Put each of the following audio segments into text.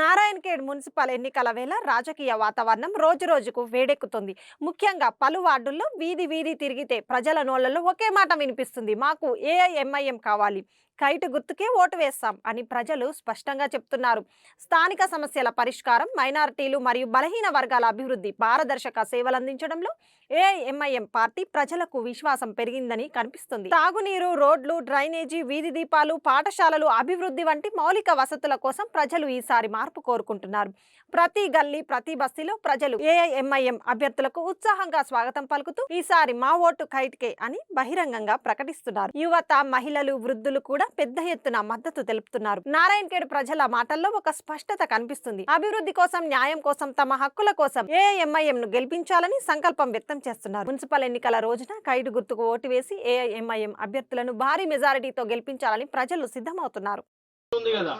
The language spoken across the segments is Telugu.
నారాయణఖేడ్ మున్సిపల్ ఎన్నికల వేళ రాజకీయ వాతావరణం రోజురోజుకు వేడెక్కుతుంది. ముఖ్యంగా పలు వార్డుల్లో వీధి వీధి తిరిగితే ప్రజల నోళ్ళలో ఒకే మాట వినిపిస్తుంది. మాకు ఏఐఎంఐఎం కావాలి. కైటు గుర్తుకే ఓటు వేస్తాం అని ప్రజలు స్పష్టంగా చెప్తున్నారు. స్థానిక సమస్యల పరిష్కారం మైనారిటీలు మరియు బలహీన వర్గాల అభివృద్ధి పారదర్శక సేవలందించడంలో ఏఐఎంఐఎం పార్టీ ప్రజలకు విశ్వాసం పెరిగిందని కనిపిస్తుంది. తాగునీరు రోడ్లు డ్రైనేజీ వీధి దీపాలు పాఠశాలలు అభివృద్ధి వంటి మౌలిక వసతుల కోసం ప్రజలు ఈసారి మార్పు కోరుకుంటున్నారు. ప్రతి గల్లీ ప్రతి బస్తీలో ప్రజలు ఏఐఎంఐఎం అభ్యర్థులకు ఉత్సాహంగా స్వాగతం పలుకుతూ ఈసారి మా ఓటు కైట్కే అని బహిరంగంగా ప్రకటిస్తున్నారు. యువత మహిళలు వృద్ధులు కూడా పెద్ద ఎత్తున మద్దతు తెలుపుతున్నారు. నారాయణఖేడ్ ప్రజల మాటల్లో ఒక స్పష్టత కనిపిస్తుంది. అభివృద్ధి కోసం న్యాయం కోసం తమ హక్కుల కోసం ఏఐఎంఐఎం ను గెలిపించాలని సంకల్పం వ్యక్తం చేస్తున్నారు. మున్సిపల్ ఎన్నికల రోజున కైడు గుర్తుకు ఓటు వేసి ఏఐఎంఐఎం అభ్యర్థులను భారీ మెజారిటీతో గెలిపించాలని ప్రజలు సిద్ధమవుతున్నారు. ఉంది కదా.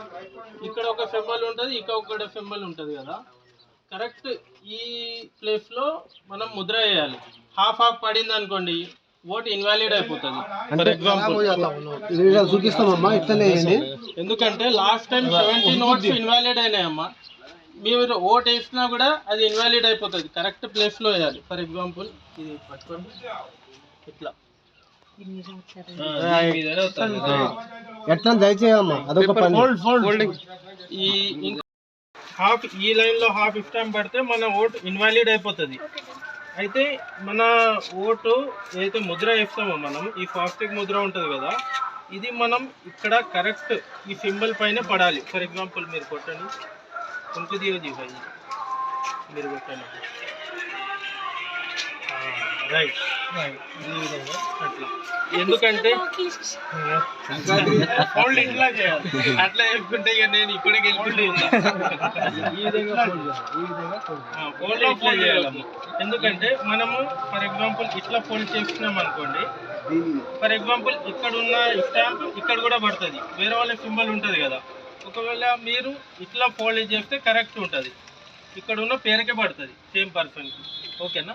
ఇక్కడ ఒక సింబల్ ఉంటుంది ఇక్కడ ఒక సింబల్ ఉంటుంది కదా. కరెక్ట్ ఈ ప్లేస్లో మనం ముద్ర వేయాలి. హాఫ్ హాఫ్ పడింది అనుకోండి ఓట్ ఇన్వాలిడ్ అయిపోతుంది. ఫర్ ఎగ్జాంపుల్ ఇది చూపిస్తామమ్మా ఇట్లనే వేయండి ఎందుకంటే last time seventeen votes invalid అయినాయమ్మా. మీరు ఓట్ వేసినా కూడా అది ఇన్వాలిడ్ అయిపోతుంది. కరెక్ట్ ప్లేస్లో వేయాలి. ఫర్ ఎగ్జాంపుల్ ఇది పట్టుకోండి. ఇట్లా. ఎట్లా దయచేయమ్మా అదొక ఈ హాఫ్ ఈ లైన్లో హాఫ్ ఇష్టం పడితే మన ఓటు ఇన్వాలిడ్ అయిపోతుంది. అయితే మన ఓటు ఏదైతే ముద్ర వేస్తామో మనం ఈ ఫాస్టిక్ ముద్ర ఉంటుంది కదా ఇది మనం ఇక్కడ కరెక్ట్ ఈ సింబల్ పైన పడాలి. ఫర్ ఎగ్జాంపుల్ మీరు కొట్టండి. కొంచెం దిగజీ మీరు కొట్టండి. రైట్. అట్లా ఎందుకంటే ఫోల్డ్ ఇట్లా చేయాలి. అట్లా చెప్పుకుంటే ఇక నేను ఇప్పుడే గెలుపుకుంటే ఈ విధంగా ఫోల్డ్ ఇట్లా చేయాలమ్మ ఎందుకంటే మనము ఫర్ ఎగ్జాంపుల్ ఇట్లా ఫోల్డ్ చేస్తున్నాం అనుకోండి. ఫర్ ఎగ్జాంపుల్ ఇక్కడ ఉన్న స్టాంప్ ఇక్కడ కూడా పడుతుంది. వేరే వాళ్ళ సింబల్ ఉంటుంది కదా. ఒకవేళ మీరు ఇట్లా ఫోల్డ్ చేస్తే కరెక్ట్ ఉంటుంది. ఇక్కడ ఉన్న పేరుకే పడుతుంది. సేమ్ పర్సన్కి ఓకేనా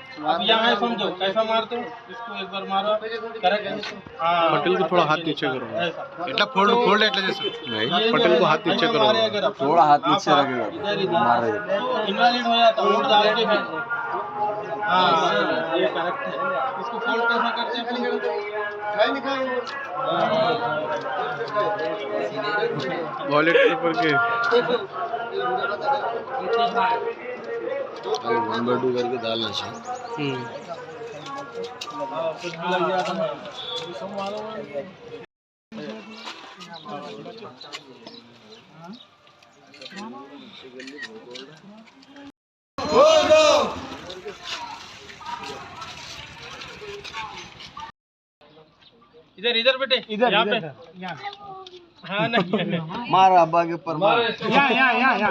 अब यहाँ समझो कैसा मारते हो? इसको एक बार मारो। करेक्ट हाँ। पटेल को थोड़ा हाथ नीचे करो। इतना फोड़ फोड़ इतना जैसे। नहीं। पटेल को हाथ नीचे करो। थोड़ा हाथ नीचे रखेगा मार रहे इनवैलिड हो। जाता है वोट डाल के भी हाँ। ये करेक्ट है। इसको फोल्ड कैसे करते हैं वॉलेट पेपर के वन बाय टू करके डालना चाहिए हम्म। हाँ, इधर इधर बेटे इधर यहाँ पे। हाँ नहीं। नहीं मार अब्बा के ऊपर मार। यहाँ यहाँ यहाँ।